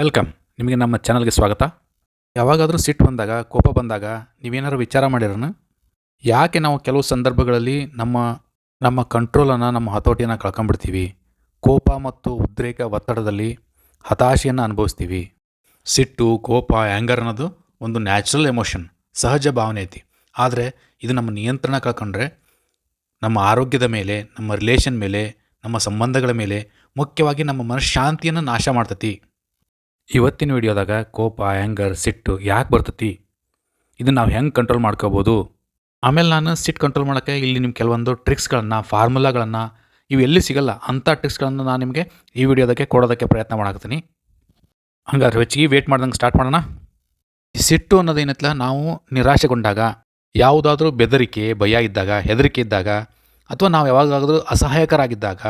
Welcome. ನಿಮಗೆ ನಮ್ಮ ಚಾನಲ್ಗೆ ಸ್ವಾಗತ. ಯಾವಾಗಾದರೂ ಸಿಟ್ಟು ಬಂದಾಗ, ಕೋಪ ಬಂದಾಗ ನೀವೇನಾದ್ರು ವಿಚಾರ ಮಾಡಿರೋಣ ಯಾಕೆ ನಾವು ಕೆಲವು ಸಂದರ್ಭಗಳಲ್ಲಿ ನಮ್ಮ ನಮ್ಮ ಕಂಟ್ರೋಲನ್ನು ನಮ್ಮ ಹತೋಟಿಯನ್ನು ಕಳ್ಕೊಂಬಿಡ್ತೀವಿ ಕೋಪ ಮತ್ತು ಉದ್ರೇಕ ಒತ್ತಡದಲ್ಲಿ ಹತಾಶೆಯನ್ನು ಅನುಭವಿಸ್ತೀವಿ. ಸಿಟ್ಟು, ಕೋಪ ಆ್ಯಂಗರ್ ಅನ್ನೋದು ಒಂದು ನ್ಯಾಚುರಲ್ ಎಮೋಷನ್ ಸಹಜ ಭಾವನೆ ಐತಿ. ಆದರೆ ಇದು ನಮ್ಮ ನಿಯಂತ್ರಣ ಕಳ್ಕೊಂಡ್ರೆ ನಮ್ಮ ಆರೋಗ್ಯದ ಮೇಲೆ, ನಮ್ಮ ರಿಲೇಷನ್ ಮೇಲೆ, ನಮ್ಮ ಸಂಬಂಧಗಳ ಮೇಲೆ ಮುಖ್ಯವಾಗಿ ನಮ್ಮ ಮನಃಶಾಂತಿಯನ್ನು ನಾಶ ಮಾಡ್ತತಿ. ಇವತ್ತಿನ ವಿಡಿಯೋದಾಗ ಕೋಪ ಆ್ಯಂಗರ್ ಸಿಟ್ಟು ಯಾಕೆ ಬರ್ತತಿ? ಇದನ್ನು ನಾವು ಹೆಂಗೆ ಕಂಟ್ರೋಲ್ ಮಾಡ್ಕೋಬೋದು? ಆಮೇಲೆ ನಾನು ಸಿಟ್ಟು ಕಂಟ್ರೋಲ್ ಮಾಡೋಕ್ಕೆ ಇಲ್ಲಿ ನಿಮ್ಮ ಕೆಲವೊಂದು ಟ್ರಿಕ್ಸ್ಗಳನ್ನು ಫಾರ್ಮುಲಾಗಳನ್ನು ಇವು ಎಲ್ಲಿ ಸಿಗಲ್ಲ ಅಂಥ ಟ್ರಿಕ್ಸ್ಗಳನ್ನು ನಾನು ನಿಮಗೆ ಈ ವಿಡಿಯೋದಕ್ಕೆ ಕೊಡೋದಕ್ಕೆ ಪ್ರಯತ್ನ ಮಾಡಾಕತ್ತೀನಿ. ಹಂಗಾದ್ರೆ ಹೆಚ್ಚಿಗೆ ವೇಟ್ ಮಾಡ್ದಂಗೆ ಸ್ಟಾರ್ಟ್ ಮಾಡೋಣ. ಸಿಟ್ಟು ಸಿಟ್ಟು ಅನ್ನೋದೇನೈತಲ್ಲ ನಾವು ನಿರಾಶೆಗೊಂಡಾಗ, ಯಾವುದಾದ್ರೂ ಬೆದರಿಕೆ, ಭಯ ಇದ್ದಾಗ, ಹೆದರಿಕೆ ಇದ್ದಾಗ, ಅಥವಾ ನಾವು ಯಾವಾಗಾದರೂ ಅಸಹಾಯಕರಾಗಿದ್ದಾಗ,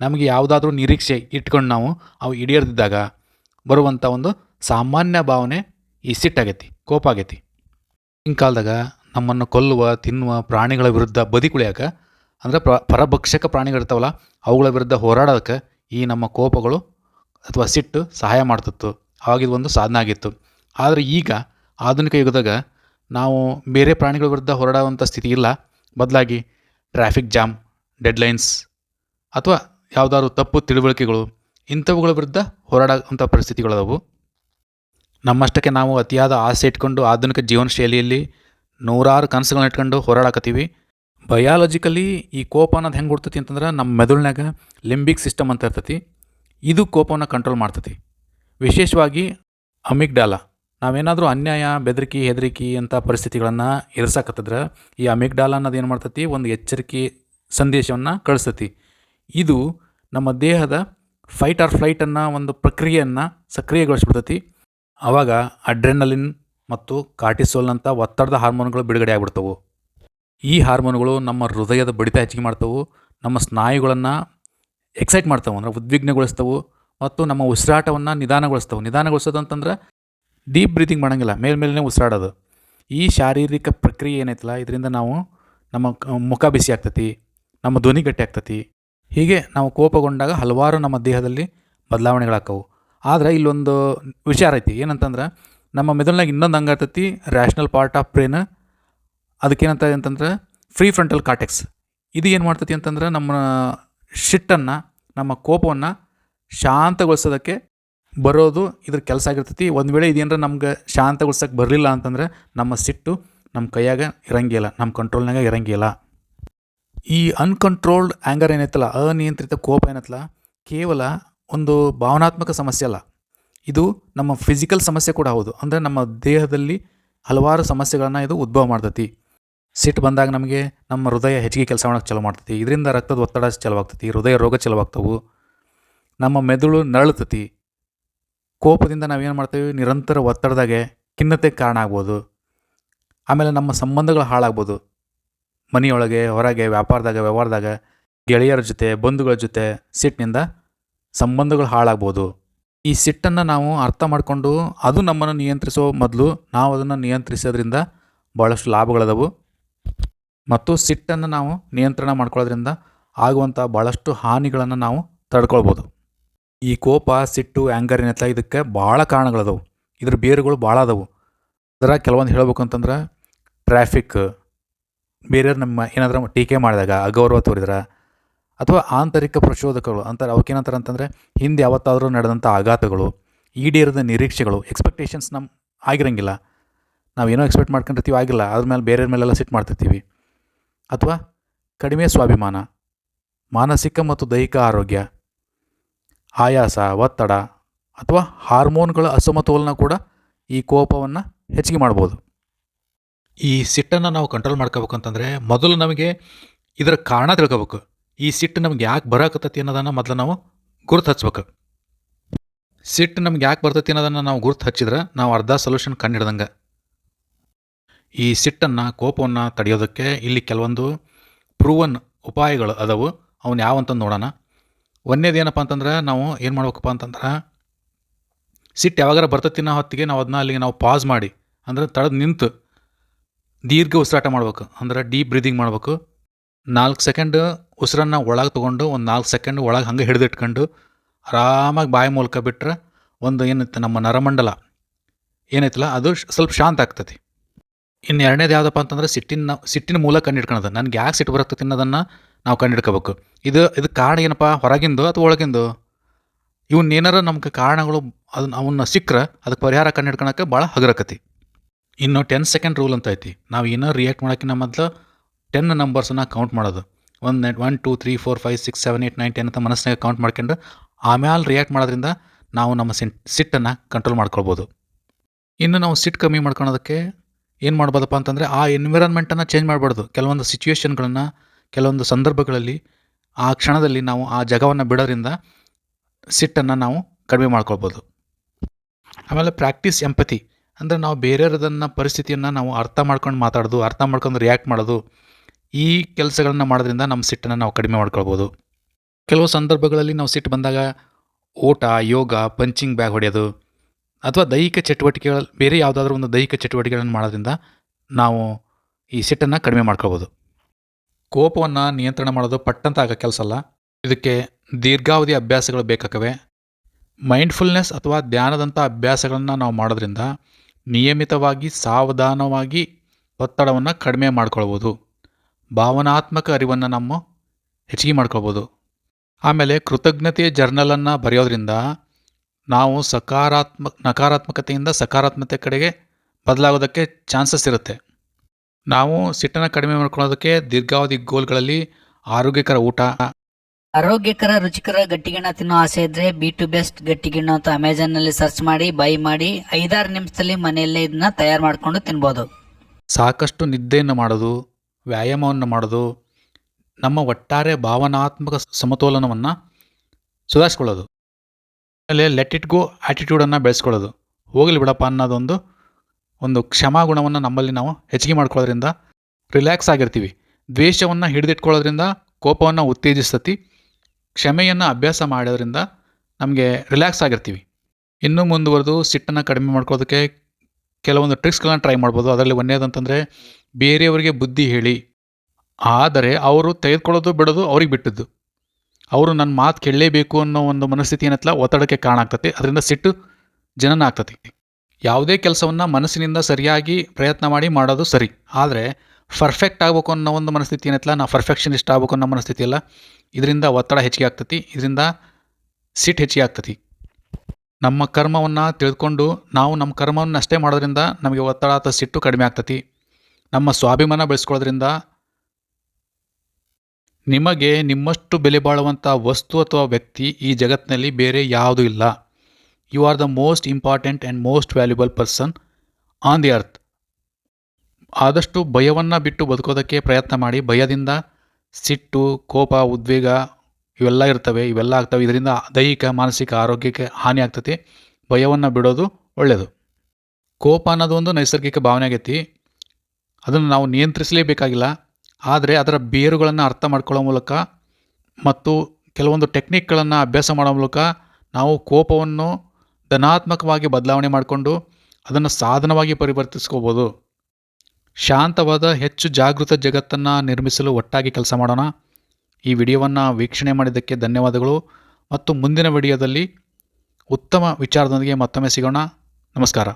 ನಮಗೆ ಯಾವುದಾದ್ರೂ ನಿರೀಕ್ಷೆ ಇಟ್ಕೊಂಡು ನಾವು ಅವು ಈಡೇರ್ದಿದ್ದಾಗ ಬರುವಂಥ ಒಂದು ಸಾಮಾನ್ಯ ಭಾವನೆ ಈ ಸಿಟ್ಟಾಗೈತಿ ಕೋಪ ಆಗೈತಿ ಹಿಂಗೆ ಕಾಲದಾಗ ನಮ್ಮನ್ನು ಕೊಲ್ಲುವ, ತಿನ್ನುವ ಪ್ರಾಣಿಗಳ ವಿರುದ್ಧ ಬದಿಕುಳಿಯಾಕ ಅಂದರೆ ಪ್ರ, ಪರಭಕ್ಷಕ ಪ್ರಾಣಿಗಳಿರ್ತಾವಲ್ಲ ಅವುಗಳ ವಿರುದ್ಧ ಹೋರಾಡೋದಕ್ಕೆ ಈ ನಮ್ಮ ಕೋಪಗಳು ಅಥವಾ ಸಿಟ್ಟು ಸಹಾಯ ಮಾಡ್ತಿತ್ತು. ಆವಾಗಿದ್ದು ಒಂದು ಸಾಧನ ಆಗಿತ್ತು. ಆದರೆ ಈಗ ಆಧುನಿಕ ಯುಗದಾಗ ನಾವು ಬೇರೆ ಪ್ರಾಣಿಗಳ ವಿರುದ್ಧ ಹೋರಾಡುವಂಥ ಸ್ಥಿತಿ ಇಲ್ಲ. ಬದಲಾಗಿ ಟ್ರಾಫಿಕ್ ಜಾಮ್, ಡೆಡ್ಲೈನ್ಸ್ ಅಥವಾ ಯಾವುದಾದ್ರು ತಪ್ಪು ತಿಳುವಳಿಕೆಗಳು ಇಂಥವುಗಳ ವಿರುದ್ಧ ಹೋರಾಡುವಂಥ ಪರಿಸ್ಥಿತಿಗಳದವು. ನಮ್ಮಷ್ಟಕ್ಕೆ ನಾವು ಅತಿಯಾದ ಆಸೆ ಇಟ್ಕೊಂಡು ಆಧುನಿಕ ಜೀವನ ಶೈಲಿಯಲ್ಲಿ ನೂರಾರು ಕನಸುಗಳನ್ನ ಇಟ್ಕೊಂಡು ಹೋರಾಡಕತ್ತೀವಿ. ಬಯಾಲಜಿಕಲಿ ಈ ಕೋಪ ಅನ್ನೋದು ಹೆಂಗೆ ಹುಡ್ತತಿ ಅಂತಂದ್ರೆ ನಮ್ಮ ಮೆದುಳಿನಾಗ ಲಿಂಬಿಕ್ ಸಿಸ್ಟಮ್ ಅಂತ ಇರ್ತತಿ. ಇದು ಕೋಪವನ್ನು ಕಂಟ್ರೋಲ್ ಮಾಡ್ತತಿ. ವಿಶೇಷವಾಗಿ ಅಮಿಗ್ಡಾಲ. ನಾವೇನಾದರೂ ಅನ್ಯಾಯ, ಬೆದರಿಕೆ, ಹೆದರಿಕೆ ಅಂತ ಪರಿಸ್ಥಿತಿಗಳನ್ನು ಎದುರ್ಸಾಕತ್ತಿದ್ರೆ ಈ ಅಮಿಗ್ಡಾಲ ಅನ್ನೋದು ಏನು ಮಾಡ್ತತಿ? ಒಂದು ಎಚ್ಚರಿಕೆ ಸಂದೇಶವನ್ನು ಕಳಿಸ್ತತಿ ಇದು ನಮ್ಮ ದೇಹದ ಫೈಟ್ ಆರ್ ಫ್ಲೈಟ್ ಅನ್ನೋ ಒಂದು ಪ್ರಕ್ರಿಯೆಯನ್ನು ಸಕ್ರಿಯಗೊಳಿಸ್ಬಿಡ್ತತಿ. ಆವಾಗ ಅಡ್ರೆನಲಿನ್ ಮತ್ತು ಕಾರ್ಟಿಸೋಲ್ನಂಥ ಒತ್ತಡದ ಹಾರ್ಮೋನ್ಗಳು ಬಿಡುಗಡೆ ಆಗ್ಬಿಡ್ತವು. ಈ ಹಾರ್ಮೋನ್ಗಳು ನಮ್ಮ ಹೃದಯದ ಬಡಿತ ಹೆಚ್ಚಿಗೆ ಮಾಡ್ತವು, ನಮ್ಮ ಸ್ನಾಯುಗಳನ್ನು ಎಕ್ಸೈಟ್ ಮಾಡ್ತವೆ, ಅಂದರೆ ಉದ್ವಿಗ್ನಗೊಳಿಸ್ತವು ಮತ್ತು ನಮ್ಮ ಉಸಿರಾಟವನ್ನು ನಿಧಾನಗೊಳಿಸ್ತವೆ. ನಿಧಾನಗೊಳಿಸೋದು ಅಂತಂದ್ರೆ ಡೀಪ್ ಬ್ರೀತಿಂಗ್ ಮಾಡೋಂಗಿಲ್ಲ ಮೇಲ್ಮೇಲೆ ಉಸಿರಾಡೋದು. ಈ ಶಾರೀರಿಕ ಪ್ರಕ್ರಿಯೆ ಏನೈತಲ್ಲ, ಇದರಿಂದ ನಾವು ನಮ್ಮ ಮುಖ ಬಿಸಿ ಆಗ್ತತಿ ನಮ್ಮ ಧ್ವನಿ ಗಟ್ಟಿ ಆಗ್ತತಿ ಹೀಗೆ ನಾವು ಕೋಪಗೊಂಡಾಗ ಹಲವಾರು ನಮ್ಮ ದೇಹದಲ್ಲಿ ಬದಲಾವಣೆಗಳಾಕ್ಕವು ಆದರೆ ಇಲ್ಲೊಂದು ವಿಚಾರ ಐತಿ, ಏನಂತಂದ್ರೆ ನಮ್ಮ ಮೆದುಳಿನಾಗ ಇನ್ನೊಂದು ಹಂಗೆ ಇರ್ತೈತಿ ರ್ಯಾಷನಲ್ ಪಾರ್ಟ್ ಆಫ್ ಬ್ರೇನ್ ಅದಕ್ಕೇನಂತ ಅಂತಂದ್ರೆ ಫ್ರೀ ಫ್ರಂಟಲ್ ಕಾರ್ಟೆಕ್ಸ್ ಇದು ಏನು ಮಾಡ್ತೈತಿ ಅಂತಂದ್ರೆ ನಮ್ಮ ಶಿಟ್ಟನ್ನು ನಮ್ಮ ಕೋಪವನ್ನು ಶಾಂತಗೊಳಿಸೋದಕ್ಕೆ ಬರೋದು ಇದ್ರ ಕೆಲಸ ಆಗಿರ್ತೈತಿ. ಒಂದು ವೇಳೆ ಇದೇನರ ನಮ್ಗೆ ಶಾಂತಗೊಳ್ಸೋಕ್ಕೆ ಬರಲಿಲ್ಲ ಅಂತಂದ್ರೆ ನಮ್ಮ ಸಿಟ್ಟು ನಮ್ಮ ಕೈಯಾಗ ಇರಂಗಿಲ್ಲ ನಮ್ಮ ಕಂಟ್ರೋಲ್ನಾಗ ಇರಂಗಿಲ್ಲ. ಈ ಅನ್ಕಂಟ್ರೋಲ್ಡ್ ಆ್ಯಂಗರ್ ಏನೈತಲ್ಲ ಅನಿಯಂತ್ರಿತ ಕೋಪ ಏನತ್ತಲ್ಲ, ಕೇವಲ ಒಂದು ಭಾವನಾತ್ಮಕ ಸಮಸ್ಯೆ ಅಲ್ಲ. ಇದು ನಮ್ಮ ಫಿಸಿಕಲ್ ಸಮಸ್ಯೆ ಕೂಡ ಹೌದು. ಅಂದರೆ ನಮ್ಮ ದೇಹದಲ್ಲಿ ಹಲವಾರು ಸಮಸ್ಯೆಗಳನ್ನು ಇದು ಉದ್ಭವ ಮಾಡ್ತೈತಿ. ಸಿಟ್ಟು ಬಂದಾಗ ನಮಗೆ ನಮ್ಮ ಹೃದಯ ಹೆಚ್ಚಿಗೆ ಕೆಲಸ ಮಾಡೋಕ್ಕೆ ಚಲೋ ಮಾಡ್ತೈತಿ. ಇದರಿಂದ ರಕ್ತದ ಒತ್ತಡ ಚಲೋ ಆಗ್ತೈತಿ ಹೃದಯ ರೋಗ ಚಲವಾಗ್ತವು. ನಮ್ಮ ಮೆದುಳು ನರಳುತ್ತತಿ ಕೋಪದಿಂದ ನಾವೇನು ಮಾಡ್ತೀವಿ? ನಿರಂತರ ಒತ್ತಡದಾಗೆ ಖಿನ್ನತೆಗೆ ಕಾರಣ ಆಗ್ಬೋದು. ಆಮೇಲೆ ನಮ್ಮ ಸಂಬಂಧಗಳು ಹಾಳಾಗ್ಬೋದು. ಮನೆಯೊಳಗೆ, ಹೊರಗೆ, ವ್ಯಾಪಾರದಾಗ, ವ್ಯವಹಾರದಾಗ ಗೆಳೆಯರ ಜೊತೆ, ಬಂಧುಗಳ ಜೊತೆ ಸಿಟ್ಟಿನಿಂದ ಸಂಬಂಧಗಳು ಹಾಳಾಗ್ಬೋದು. ಈ ಸಿಟ್ಟನ್ನು ನಾವು ಅರ್ಥ ಮಾಡಿಕೊಂಡು ಅದು ನಮ್ಮನ್ನು ನಿಯಂತ್ರಿಸೋ ಮೊದಲು ನಾವು ಅದನ್ನು ನಿಯಂತ್ರಿಸೋದ್ರಿಂದ ಭಾಳಷ್ಟು ಲಾಭಗಳದವು. ಮತ್ತು ಸಿಟ್ಟನ್ನು ನಾವು ನಿಯಂತ್ರಣ ಮಾಡ್ಕೊಳ್ಳೋದ್ರಿಂದ ಆಗುವಂಥ ಭಾಳಷ್ಟು ಹಾನಿಗಳನ್ನು ನಾವು ತಡ್ಕೊಳ್ಬೋದು. ಈ ಕೋಪ, ಸಿಟ್ಟು ಆ್ಯಂಗರಿನತ್ತ ಇದಕ್ಕೆ ಭಾಳ ಕಾರಣಗಳದವು. ಇದ್ರ ಬೇರುಗಳು ಭಾಳ ಅದಾವು. ಅದರ ಕೆಲವೊಂದು ಹೇಳ್ಬೇಕು ಅಂತಂದ್ರೆ ಟ್ರಾಫಿಕ್. ಬೇರೆಯವ್ರು ನಮ್ಮ ಏನಾದರೂ ಟೀಕೆ ಮಾಡಿದಾಗ, ಅಗೌರವ ತೋರಿದ್ರೆ, ಅಥವಾ ಆಂತರಿಕ ಪ್ರಚೋದಕಗಳು, ಅಂತಾರೆ ಅವಕ್ಕೇನಂತಾರೆ ಅಂತಂದರೆ, ಹಿಂದೆ ಯಾವತ್ತಾದರೂ ನಡೆದಂಥ ಆಘಾತಗಳು, ಈಡೇರದ ನಿರೀಕ್ಷೆಗಳು ಎಕ್ಸ್ಪೆಕ್ಟೇಷನ್ಸ್ ನಮ್ಮ ಆಗಿರಂಗಿಲ್ಲ. ಏನೋ ಎಕ್ಸ್ಪೆಕ್ಟ್ ಮಾಡ್ಕೊಂಡಿರ್ತೀವಿ, ಆಗಿಲ್ಲ. ಅದ್ರ ಮೇಲೆ ಬೇರೆಯವ್ರ ಮೇಲೆಲ್ಲ ಸಿಟ್ಟು ಮಾಡ್ತಿರ್ತೀವಿ. ಅಥವಾ ಕಡಿಮೆ ಸ್ವಾಭಿಮಾನ, ಮಾನಸಿಕ ಮತ್ತು ದೈಹಿಕ ಆರೋಗ್ಯ, ಆಯಾಸ, ಒತ್ತಡ, ಅಥವಾ ಹಾರ್ಮೋನ್ಗಳ ಅಸಮತೋಲನ ಕೂಡ ಈ ಕೋಪವನ್ನು ಹೆಚ್ಚಿಗೆ ಮಾಡ್ಬೋದು. ಈ ಸಿಟ್ಟನ್ನು ನಾವು ಕಂಟ್ರೋಲ್ ಮಾಡ್ಕೋಬೇಕು ಅಂತಂದರೆ ಮೊದಲು ನಮಗೆ ಇದರ ಕಾರಣ ತಿಳ್ಕೋಬೇಕು. ಈ ಸಿಟ್ಟು ನಮ್ಗೆ ಯಾಕೆ ಬರಾಕತ್ತತಿ ಅನ್ನೋದನ್ನು ಮೊದಲು ನಾವು ಗುರುತು ಹಚ್ಬೇಕು. ಸಿಟ್ಟು ನಮ್ಗೆ ಯಾಕೆ ಬರ್ತೈತಿ ಅನ್ನೋದನ್ನು ನಾವು ಗುರುತು ಹಚ್ಚಿದ್ರೆ ನಾವು ಅರ್ಧ ಸೊಲ್ಯೂಷನ್ ಕಂಡು ಹಿಡ್ದಂಗೆ ಈ ಸಿಟ್ಟನ್ನು, ಕೋಪವನ್ನು ತಡೆಯೋದಕ್ಕೆ ಇಲ್ಲಿ ಕೆಲವೊಂದು ಪ್ರೂವನ್ ಉಪಾಯಗಳು ಅದಾವು. ಅವನು ಯಾವಂತಂದು ನೋಡೋಣ. ಒಂದೇದು ಏನಪ್ಪ ಅಂತಂದ್ರೆ ನಾವು ಏನು ಮಾಡ್ಬೇಕಪ್ಪ ಅಂತಂದ್ರೆ ಸಿಟ್ಟು ಯಾವಾಗಾರ ಬರ್ತೈತಿ ಅನ್ನೋ ಹೊತ್ತಿಗೆ ನಾವು ಅದನ್ನ ಅಲ್ಲಿಗೆ ನಾವು ಪಾಸ್ ಮಾಡಿ. ಅಂದರೆ ತಡೆದು ನಿಂತು ದೀರ್ಘ ಉಸಿರಾಟ ಮಾಡಬೇಕು. ಅಂದ್ರೆ ಡೀಪ್ ಬ್ರೀದಿಂಗ್ ಮಾಡಬೇಕು. ನಾಲ್ಕು ಸೆಕೆಂಡ್ ಉಸಿರನ್ನ ಒಳಗೆ ತೊಗೊಂಡು, ಒಂದು ನಾಲ್ಕು ಸೆಕೆಂಡ್ ಒಳಗೆ ಹಂಗೆ ಹಿಡಿದಿಟ್ಕೊಂಡು, ಆರಾಮಾಗಿ ಬಾಯಿ ಮೂಲಕ ಬಿಟ್ಟರೆ ಒಂದು ಏನೈತೆ ನಮ್ಮ ನರಮಂಡಲ. ಏನೈತಲ್ಲ, ಅದು ಸ್ವಲ್ಪ ಶಾಂತ ಆಗ್ತತಿ. ಇನ್ನು ಎರಡನೇದು ಯಾವುದಪ್ಪ ಅಂತಂದ್ರೆ ಸಿಟ್ಟಿನ ಸಿಟ್ಟಿನ ಮೂಲ ಕಂಡುಹಿಡ್ಕೊಳೋದು ನನಗೆ ಯಾಕೆ ಸಿಟ್ಟು ಬರ್ತೈತಿ ಅನ್ನೋದನ್ನು ನಾವು ಕಂಡಿಡ್ಕೋಬೇಕು ಇದು ಇದು ಕಾರಣ ಏನಪ್ಪ? ಹೊರಗಿಂದು ಅಥವಾ ಒಳಗಿಂದು? ಇವನ್ನ ನಮ್ಗೆ ಕಾರಣಗಳು ಅದನ್ನ ಅವನ್ನ ಸಿಕ್ಕರೆ ಅದಕ್ಕೆ ಪರಿಹಾರ ಕಂಡುಹಿಡ್ಕೊಳಕ್ಕೆ ಭಾಳ ಹಗರಕತಿ. ಇನ್ನು ಟೆನ್ ಸೆಕೆಂಡ್ ರೂಲ್ ಅಂತ ಐತಿ. ನಾವು ಏನೋ ರಿಯಾಕ್ಟ್ ಮಾಡೋಕ್ಕಿಂತ ಮೊದಲು ಟೆನ್ ನಂಬರ್ಸನ್ನ ಕೌಂಟ್ ಮಾಡೋದು. ಒಂದು net one two three four five six seven eight nine ten ಅಂತ ಮನಸ್ಸಿನಾಗ ಕೌಂಟ್ ಮಾಡ್ಕೊಂಡು ಆಮೇಲೆ ರಿಯಾಕ್ಟ್ ಮಾಡೋದ್ರಿಂದ ನಾವು ನಮ್ಮ ಸಿಟ್ ಸಿಟ್ಟನ್ನು ಕಂಟ್ರೋಲ್ ಮಾಡ್ಕೊಳ್ಬೋದು. ಇನ್ನು ನಾವು ಸಿಟ್ಟು ಕಮ್ಮಿ ಮಾಡ್ಕೊಳೋದಕ್ಕೆ ಏನು ಮಾಡ್ಬೋದಪ್ಪ ಅಂತಂದರೆ ಆ ಎನ್ವಿರಾನ್ಮೆಂಟನ್ನು ಚೇಂಜ್ ಮಾಡಬಾರ್ದು. ಕೆಲವೊಂದು ಸಿಚುವೇಷನ್ಗಳನ್ನು ಕೆಲವೊಂದು ಸಂದರ್ಭಗಳಲ್ಲಿ ಆ ಕ್ಷಣದಲ್ಲಿ ನಾವು ಆ ಜಾಗವನ್ನು ಬಿಡೋದ್ರಿಂದ ಸಿಟ್ಟನ್ನು ನಾವು ಕಡಿಮೆ ಮಾಡ್ಕೊಳ್ಬೋದು. ಆಮೇಲೆ ಪ್ರಾಕ್ಟೀಸ್ ಎಂಪತಿ ಅಂದರೆ ನಾವು ಬೇರೆಯವ್ರದನ್ನ ಪರಿಸ್ಥಿತಿಯನ್ನು ನಾವು ಅರ್ಥ ಮಾಡ್ಕೊಂಡು ಮಾತಾಡೋದು, ಅರ್ಥ ಮಾಡ್ಕೊಂಡು ರಿಯಾಕ್ಟ್ ಮಾಡೋದು, ಈ ಕೆಲಸಗಳನ್ನ ಮಾಡೋದ್ರಿಂದ ನಮ್ಮ ಸಿಟ್ಟನ್ನು ನಾವು ಕಡಿಮೆ ಮಾಡ್ಕೊಳ್ಬೋದು. ಕೆಲವು ಸಂದರ್ಭಗಳಲ್ಲಿ ನಾವು ಸಿಟ್ಟು ಬಂದಾಗ ಓಟ, ಯೋಗ ಪಂಚಿಂಗ್ ಬ್ಯಾಗ್ ಹೊಡೆಯೋದು ಅಥವಾ ದೈಹಿಕ ಚಟುವಟಿಕೆಗಳು, ಬೇರೆ ಯಾವುದಾದ್ರೂ ಒಂದು ದೈಹಿಕ ಚಟುವಟಿಕೆಗಳನ್ನು ಮಾಡೋದ್ರಿಂದ ನಾವು ಈ ಸಿಟ್ಟನ್ನು ಕಡಿಮೆ ಮಾಡ್ಕೋಬೋದು ಕೋಪವನ್ನು ನಿಯಂತ್ರಣ ಮಾಡೋದು ಪಟ್ಟಂತ ಆಗೋ ಕೆಲಸ ಅಲ್ಲ. ಇದಕ್ಕೆ ದೀರ್ಘಾವಧಿ ಅಭ್ಯಾಸಗಳು ಬೇಕಾಗವೆ. ಮೈಂಡ್ಫುಲ್ನೆಸ್ ಅಥವಾ ಧ್ಯಾನದಂಥ ಅಭ್ಯಾಸಗಳನ್ನು ನಾವು ಮಾಡೋದ್ರಿಂದ ನಿಯಮಿತವಾಗಿ ಸಾವಧಾನವಾಗಿ ಒತ್ತಡವನ್ನು ಕಡಿಮೆ ಮಾಡ್ಕೊಳ್ಬೋದು. ಭಾವನಾತ್ಮಕ ಅರಿವನ್ನು ನಮ್ಮ ಹೆಚ್ಚಿಗೆ ಮಾಡ್ಕೊಳ್ಬೋದು. ಆಮೇಲೆ ಕೃತಜ್ಞತೆಯ ಜರ್ನಲನ್ನು ಬರೆಯೋದ್ರಿಂದ ನಾವು ಸಕಾರಾತ್ಮಕ ನಕಾರಾತ್ಮಕತೆಯಿಂದ ಸಕಾರಾತ್ಮಕತೆ ಕಡೆಗೆ ಬದಲಾಗೋದಕ್ಕೆ ಚಾನ್ಸಸ್ ಇರುತ್ತೆ. ನಾವು ಸಿಟ್ಟನ್ನು ಕಡಿಮೆ ಮಾಡ್ಕೊಳ್ಳೋದಕ್ಕೆ ದೀರ್ಘಾವಧಿ ಗೋಲ್ಗಳಲ್ಲಿ ಆರೋಗ್ಯಕರ ಊಟ ಆರೋಗ್ಯಕರ, ರುಚಿಕರ ಗಟ್ಟಿಗಿಣ್ಣ ತಿನ್ನೋ ಆಸೆ ಇದ್ರೆ ಬಿ ಟು ಬೆಸ್ಟ್ ಗಟ್ಟಿಗಿಣ್ಣ ಅಂತ ಅಮೆಝಾನ್ನಲ್ಲಿ ಸರ್ಚ್ ಮಾಡಿ ಬೈ ಮಾಡಿ ಐದಾರು ನಿಮಿಷದಲ್ಲಿ ಮನೆಯಲ್ಲೇ ಇದನ್ನ ತಯಾರು ಮಾಡಿಕೊಂಡು ತಿನ್ಬೋದು. ಸಾಕಷ್ಟು ನಿದ್ದೆಯನ್ನು ಮಾಡೋದು, ವ್ಯಾಯಾಮವನ್ನು ಮಾಡೋದು, ನಮ್ಮ ಒಟ್ಟಾರೆ ಭಾವನಾತ್ಮಕ ಸಮತೋಲನವನ್ನು ಸುಧಾರಿಸ್ಕೊಳ್ಳೋದು. ಆಮೇಲೆ ಲೆಟ್ ಇಟ್ ಗೋ ಆ್ಯಟಿಟ್ಯೂಡನ್ನು ಬೆಳೆಸ್ಕೊಳ್ಳೋದು. ಹೋಗಲಿ ಬಿಡಪ್ಪ ಅನ್ನೋದೊಂದು, ಒಂದು ಕ್ಷಮಾಗುಣವನ್ನು ನಮ್ಮಲ್ಲಿ ನಾವು ಹೆಚ್ಚಿಗೆ ಮಾಡ್ಕೊಳ್ಳೋದ್ರಿಂದ ರಿಲ್ಯಾಕ್ಸ್ ಆಗಿರ್ತೀವಿ. ದ್ವೇಷವನ್ನು ಹಿಡಿದಿಟ್ಕೊಳ್ಳೋದ್ರಿಂದ ಕೋಪವನ್ನು ಉತ್ತೇಜಿಸ್ತತಿ. ಕ್ಷಮೆಯನ್ನು ಅಭ್ಯಾಸ ಮಾಡೋದ್ರಿಂದ ನಮಗೆ ರಿಲ್ಯಾಕ್ಸ್ ಆಗಿರ್ತೀವಿ. ಇನ್ನೂ ಮುಂದುವರೆದು ಸಿಟ್ಟನ್ನು ಕಡಿಮೆ ಮಾಡ್ಕೊಳ್ಳೋದಕ್ಕೆ ಕೆಲವೊಂದು ಟ್ರಿಕ್ಸ್ಗಳನ್ನ ಟ್ರೈ ಮಾಡ್ಬೋದು. ಅದರಲ್ಲಿ ಒಂದೇದಂತಂದರೆ ಬೇರೆಯವರಿಗೆ ಬುದ್ಧಿ ಹೇಳಿ. ಆದರೆ ಅವರು ತೆಗೆದುಕೊಳ್ಳೋದು ಬಿಡೋದು ಅವ್ರಿಗೆ ಬಿಟ್ಟಿದ್ದು. ಅವರು ನನ್ನ ಮಾತು ಕೇಳಲೇಬೇಕು ಅನ್ನೋ ಒಂದು ಮನಸ್ಥಿತಿ ಏನತ್ತಲ್ಲ ಒತ್ತಡಕ್ಕೆ ಕಾರಣ ಆಗ್ತತಿ. ಅದರಿಂದ ಸಿಟ್ಟು ಜನನ ಆಗ್ತತಿ. ಯಾವುದೇ ಕೆಲಸವನ್ನು ಮನಸ್ಸಿನಿಂದ ಸರಿಯಾಗಿ ಪ್ರಯತ್ನ ಮಾಡಿ ಮಾಡೋದು ಸರಿ. ಆದರೆ ಪರ್ಫೆಕ್ಟ್ ಆಗಬೇಕು ಅನ್ನೋ ಒಂದು ಮನಸ್ಥಿತಿ ಏನತ್ತಲ್ಲ ನಾವು ಪರ್ಫೆಕ್ಷನಿಸ್ಟ್ ಆಗಬೇಕು ಅನ್ನೋ ಮನಸ್ಥಿತಿ ಅಲ್ಲ. ಇದರಿಂದ ಒತ್ತಡ ಹೆಚ್ಚಿಗೆ ಆಗ್ತತಿ, ಇದರಿಂದ ಸಿಟ್ಟು ಹೆಚ್ಚಿಗೆ ಆಗ್ತತಿ. ನಮ್ಮ ಕರ್ಮವನ್ನು ತಿಳ್ಕೊಂಡು ನಾವು ನಮ್ಮ ಕರ್ಮವನ್ನು ಅಷ್ಟೇ ಮಾಡೋದ್ರಿಂದ ನಮಗೆ ಒತ್ತಡ ಅಥವಾ ಸಿಟ್ಟು ಕಡಿಮೆ ಆಗ್ತತಿ. ನಮ್ಮ ಸ್ವಾಭಿಮಾನ ಬೆಳೆಸ್ಕೊಳ್ಳೋದ್ರಿಂದ ನಿಮಗೆ ನಿಮ್ಮಷ್ಟು ಬೆಲೆ ಬಾಳುವಂಥ ವಸ್ತು ಅಥವಾ ವ್ಯಕ್ತಿ ಈ ಜಗತ್ತಿನಲ್ಲಿ ಬೇರೆ ಯಾವುದೂ ಇಲ್ಲ. You are the most important and most valuable person on the earth ಆದಷ್ಟು ಭಯವನ್ನು ಬಿಟ್ಟು ಬದುಕೋದಕ್ಕೆ ಪ್ರಯತ್ನ ಮಾಡಿ, ಭಯದಿಂದ ಸಿಟ್ಟು, ಕೋಪ, ಉದ್ವೇಗ ಇವೆಲ್ಲ ಇರ್ತವೆ, ಇವೆಲ್ಲ ಆಗ್ತವೆ. ಇದರಿಂದ ದೈಹಿಕ, ಮಾನಸಿಕ, ಆರೋಗ್ಯಕ್ಕೆ ಹಾನಿ ಆಗ್ತತಿ ಭಯವನ್ನು ಬಿಡೋದು ಒಳ್ಳೆಯದು ಕೋಪ ಅನ್ನೋದು ಒಂದು ನೈಸರ್ಗಿಕ ಭಾವನೆ ಆಗೈತಿ. ಅದನ್ನು ನಾವು ನಿಯಂತ್ರಿಸಲೇಬೇಕಾಗಿಲ್ಲ. ಆದರೆ ಅದರ ಬೇರುಗಳನ್ನು ಅರ್ಥ ಮಾಡ್ಕೊಳ್ಳೋ ಮೂಲಕ ಮತ್ತು ಕೆಲವೊಂದು ಟೆಕ್ನಿಕ್ಗಳನ್ನು ಅಭ್ಯಾಸ ಮಾಡೋ ಮೂಲಕ ನಾವು ಕೋಪವನ್ನು ಧನಾತ್ಮಕವಾಗಿ ಬದಲಾವಣೆ ಮಾಡಿಕೊಂಡು ಅದನ್ನು ಸಾಧನವಾಗಿ ಪರಿವರ್ತಿಸ್ಕೋಬೋದು. ಶಾಂತವಾದ, ಹೆಚ್ಚು ಜಾಗೃತ ಜಗತ್ತನ್ನು ನಿರ್ಮಿಸಲು ಒಟ್ಟಾಗಿ ಕೆಲಸ ಮಾಡೋಣ. ಈ ವಿಡಿಯೋವನ್ನು ವೀಕ್ಷಣೆ ಮಾಡಿದ್ದಕ್ಕೆ ಧನ್ಯವಾದಗಳು. ಮತ್ತು ಮುಂದಿನ ವಿಡಿಯೋದಲ್ಲಿ ಉತ್ತಮ ವಿಚಾರದೊಂದಿಗೆ ಮತ್ತೊಮ್ಮೆ ಸಿಗೋಣ. ನಮಸ್ಕಾರ.